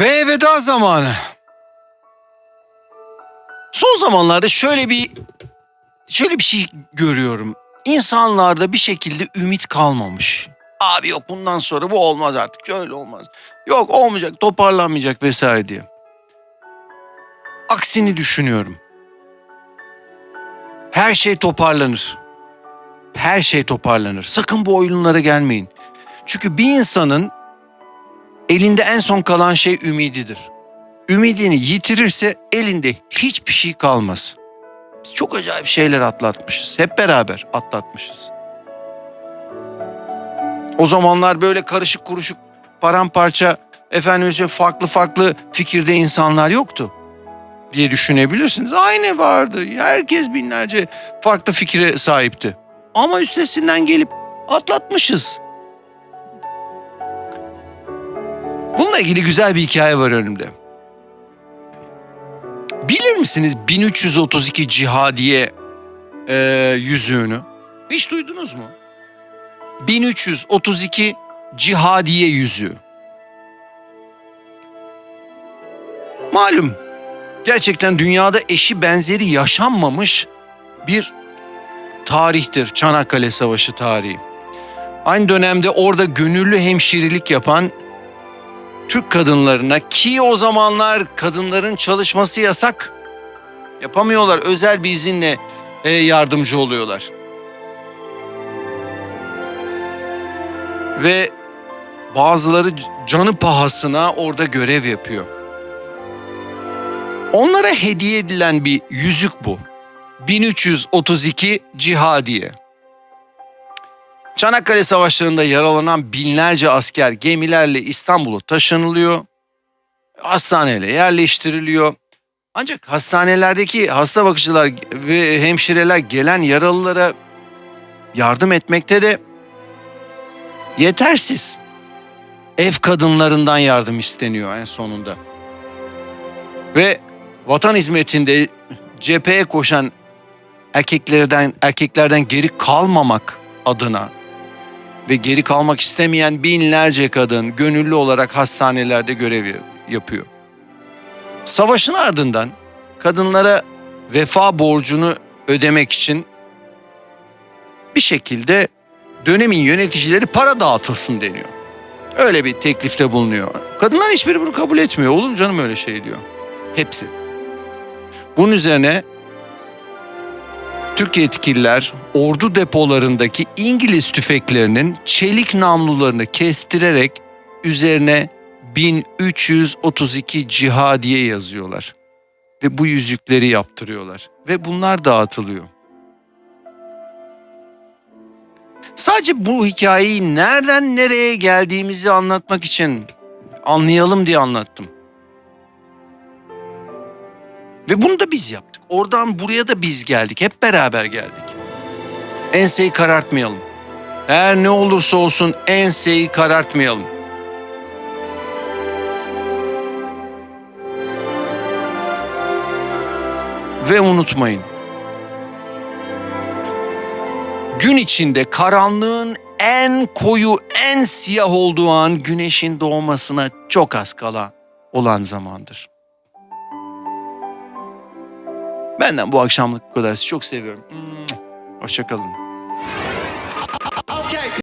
Ve veda zamanı. Son zamanlarda şöyle bir şöyle bir şey görüyorum. İnsanlarda bir şekilde ümit kalmamış. Abi yok bundan sonra bu olmaz artık. Şöyle olmaz. Yok olmayacak, toparlanmayacak vesaire diye. Aksini düşünüyorum. Her şey toparlanır. Her şey toparlanır. Sakın bu oyunlara gelmeyin. Çünkü bir insanın elinde en son kalan şey ümididir. Ümidini yitirirse elinde hiçbir şey kalmaz. Biz çok acayip şeyler atlatmışız. Hep beraber atlatmışız. O zamanlar böyle karışık kuruşuk paramparça efendim farklı farklı fikirde insanlar yoktu diye düşünebilirsiniz. Aynı vardı. Herkes binlerce farklı fikire sahipti. Ama üstesinden gelip atlatmışız. İlgili güzel bir hikaye var önümde. Bilir misiniz 1332 cihadiye e, yüzüğünü? Hiç duydunuz mu? 1332 cihadiye yüzüğü. Malum gerçekten dünyada eşi benzeri yaşanmamış bir tarihtir Çanakkale Savaşı tarihi. Aynı dönemde orada gönüllü hemşirelik yapan Türk kadınlarına ki o zamanlar kadınların çalışması yasak. Yapamıyorlar. Özel bir izinle e, yardımcı oluyorlar. Ve bazıları canı pahasına orada görev yapıyor. Onlara hediye edilen bir yüzük bu. 1332 Cihadiye. Çanakkale Savaşları'nda yaralanan binlerce asker gemilerle İstanbul'a taşınılıyor. Hastaneyle yerleştiriliyor. Ancak hastanelerdeki hasta bakıcılar ve hemşireler gelen yaralılara yardım etmekte de yetersiz. Ev kadınlarından yardım isteniyor en sonunda. Ve vatan hizmetinde cepheye koşan erkeklerden erkeklerden geri kalmamak adına ve geri kalmak istemeyen binlerce kadın gönüllü olarak hastanelerde görev yapıyor. Savaşın ardından kadınlara vefa borcunu ödemek için bir şekilde dönemin yöneticileri para dağıtılsın deniyor. Öyle bir teklifte bulunuyor. Kadınlar hiçbiri bunu kabul etmiyor. Olur mu canım öyle şey diyor. Hepsi. Bunun üzerine Türk yetkililer ordu depolarındaki İngiliz tüfeklerinin çelik namlularını kestirerek üzerine 1332 cihadiye yazıyorlar. Ve bu yüzükleri yaptırıyorlar. Ve bunlar dağıtılıyor. Sadece bu hikayeyi nereden nereye geldiğimizi anlatmak için anlayalım diye anlattım. Ve bunu da biz yaptık. Oradan buraya da biz geldik. Hep beraber geldik. Enseyi karartmayalım. Her ne olursa olsun enseyi karartmayalım. Ve unutmayın. Gün içinde karanlığın en koyu, en siyah olduğu an güneşin doğmasına çok az kala olan zamandır. Benden bu akşamlık bu kadar. Sizi çok seviyorum. Hoşçakalın.